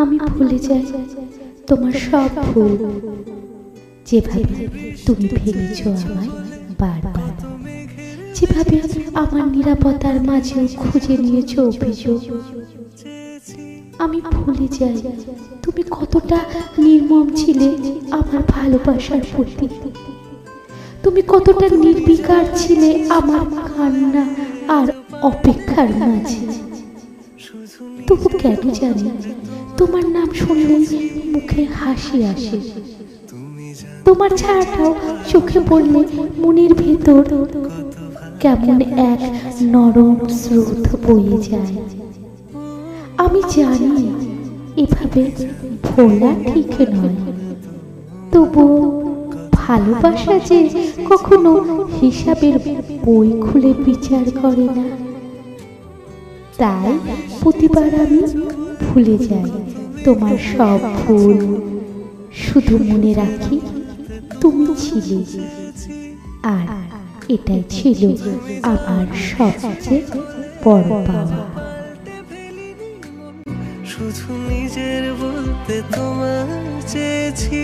আমি ভুলে যাই তোমার সব ভুল যেভাবে তুমি ভেঙেছ আমায় বারবার। যেভাবে আমার নিরাপত্তার মাঝেও খুঁজে নিয়েছ অভিযোগ। আমি ভুলে যাই তুমি কতটা নির্মম ছিলে আমার ভালোবাসার প্রতি। তুমি কতটা নির্বিকার ছিলে আমার কান্না আর অপেক্ষার মাঝে। তবু কেন জানি তোমার নাম শুনলেই মুখে হাসি আসে। তোমার ছাড়াটাও চোখে পড়লে মনের ভেতর কেমন এক নরম স্রোত বয়ে যায়। আমি জানি এভাবে ভোলা ঠিক নয়। তবু ভালোবাসা যে কখনো হিসাবের বই খুলে বিচার করে না। তাই প্রতিবার আমি ভুলে যাই। তোমার সব ভুল শুধু মনে রাখি, তুমি ছিলে। আর এটাই ছিল আমার সবচেয়ে বড় পাওয়া। শুধু নিজের বলতে তোমার চেয়েছি।